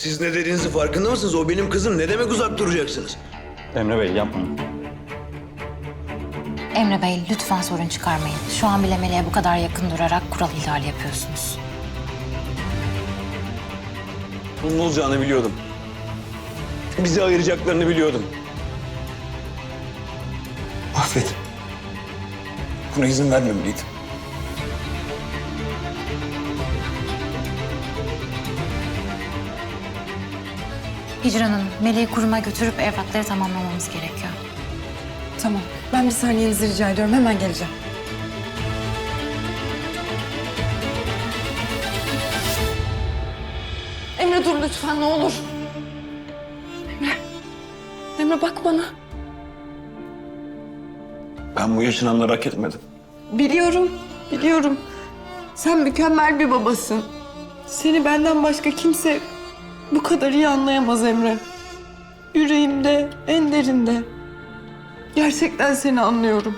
Siz ne dediğinizin farkında mısınız? O benim kızım. Ne demek uzak duracaksınız? Emre Bey yapma. Emre Bey lütfen sorun çıkarmayın. Şu an bile Meleğe bu kadar yakın durarak kural ihlali yapıyorsunuz. Bunun olacağını biliyordum. Bizi ayıracaklarını biliyordum. Affet. Buna izin vermemeliydim. Hicran Hanım, Meleği kuruma götürüp evrakları tamamlamamız gerekiyor. Tamam. Ben bir saniyenizi rica ediyorum. Hemen geleceğim. Emre dur lütfen ne olur. Emre. Emre bak bana. Ben bu yaşananları hak etmedim. Biliyorum, biliyorum. Sen mükemmel bir babasın. Seni benden başka kimse bu kadar iyi anlayamaz Emre. Yüreğimde, en derinde. Gerçekten seni anlıyorum.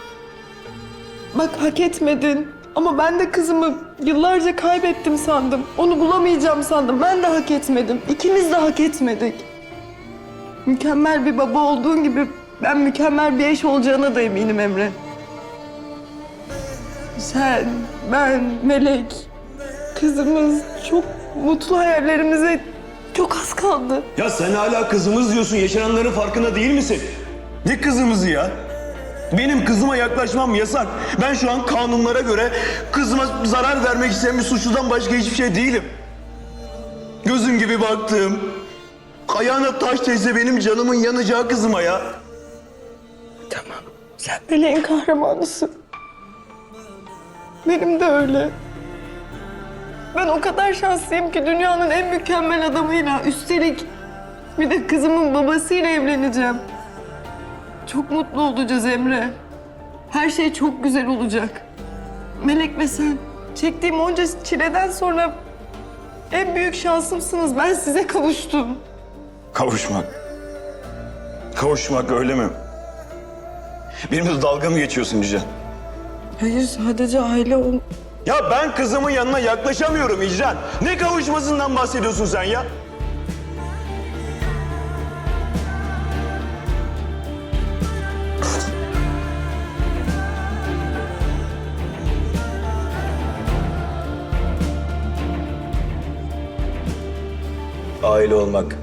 Bak hak etmedin. Ama ben de kızımı yıllarca kaybettim sandım. Onu bulamayacağım sandım. Ben de hak etmedim. İkimiz de hak etmedik. Mükemmel bir baba olduğun gibi ben mükemmel bir eş olacağına da eminim Emre. Sen, ben, Melek, kızımız çok mutlu hayallerimize çok az kaldı. Ya sen hala kızımız diyorsun. Yaşananların farkında değil misin? Ne kızımızı ya? Benim kızıma yaklaşmam yasak. Ben şu an kanunlara göre kızıma zarar vermek isteyen bir suçludan başka hiçbir şey değilim. Gözüm gibi baktığım, ayağına taş değse benim canımın yanacağı kızıma ya. Tamam, sen Meleğin kahramanısın. Benim de öyle. Ben o kadar şanslıyım ki dünyanın en mükemmel adamıyla, üstelik bir de kızımın babasıyla evleneceğim. Çok mutlu olacağız Emre. Her şey çok güzel olacak. Melek ve sen, çektiğim onca çileden sonra en büyük şansımsınız. Ben size kavuştum. Kavuşmak. Kavuşmak öyle mi? Benimle dalga mı geçiyorsun Hicran? Hayır, sadece aile ol... Ya ben kızımın yanına yaklaşamıyorum Hicran. Ne kavuşmasından bahsediyorsun sen ya? Aile olmak.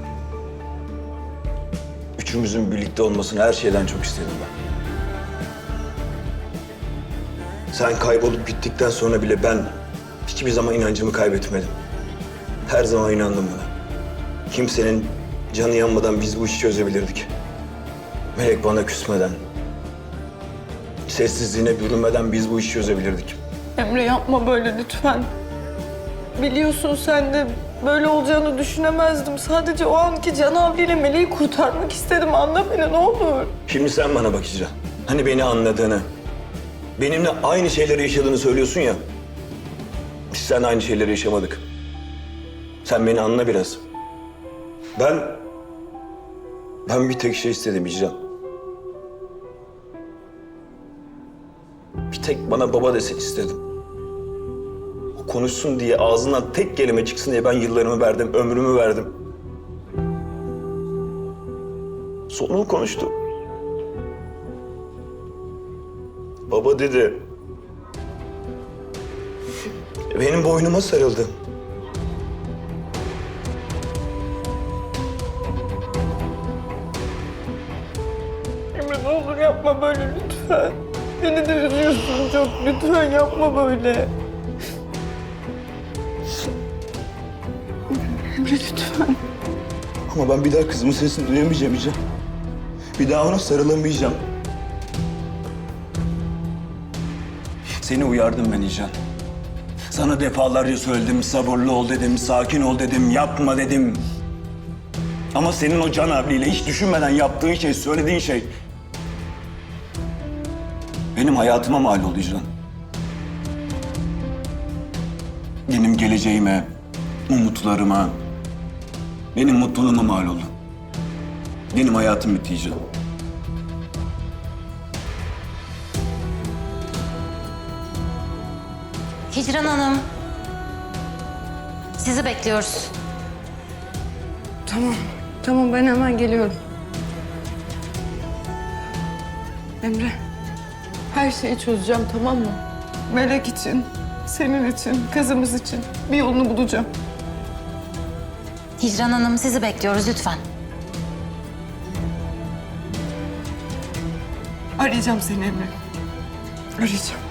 Üçümüzün birlikte olmasını her şeyden çok istedim ben. Sen kaybolup gittikten sonra bile ben hiçbir zaman inancımı kaybetmedim. Her zaman inandım buna. Kimsenin canı yanmadan biz bu işi çözebilirdik. Melek bana küsmeden, sessizliğine bürünmeden biz bu işi çözebilirdik. Emre yapma böyle lütfen. Biliyorsun sen de böyle olacağını düşünemezdim. Sadece o anki Can abiyle Meleği kurtarmak istedim. Anla beni ne olur. Şimdi sen bana bakacaksın. Hani beni anladığını, benimle aynı şeyleri yaşadığını söylüyorsun ya. Biz seninle aynı şeyleri yaşamadık. Sen beni anla biraz. Ben... Ben bir tek şey istedim İcran. Bir tek bana baba desin istedim. O konuşsun diye, ağzından tek kelime çıksın diye ben yıllarımı verdim, ömrümü verdim. Sonunu konuştu. Baba dedi. Benim boynuma sarıldı. Emre ne olur yapma böyle lütfen. Beni de üzüyorsun çok. Lütfen yapma böyle. Emre lütfen. Ama ben bir daha kızımın sesini duyamayacağım. Bir daha ona sarılamayacağım. Seni uyardım ben İcan. Sana defalarca söyledim, sabırlı ol dedim, sakin ol dedim, yapma dedim. Ama senin o Can abiyle hiç düşünmeden yaptığın şey, söylediğin şey... Benim hayatıma mal oldu İcan. Benim geleceğime, umutlarıma, benim mutluluğuma mal oldu. Benim hayatım bitti İcan. Hicran Hanım. Sizi bekliyoruz. Tamam. Tamam ben hemen geliyorum. Emre. Her şeyi çözeceğim tamam mı? Melek için, senin için, kızımız için bir yolunu bulacağım. Hicran Hanım sizi bekliyoruz lütfen. Arayacağım seni Emre. Arayacağım.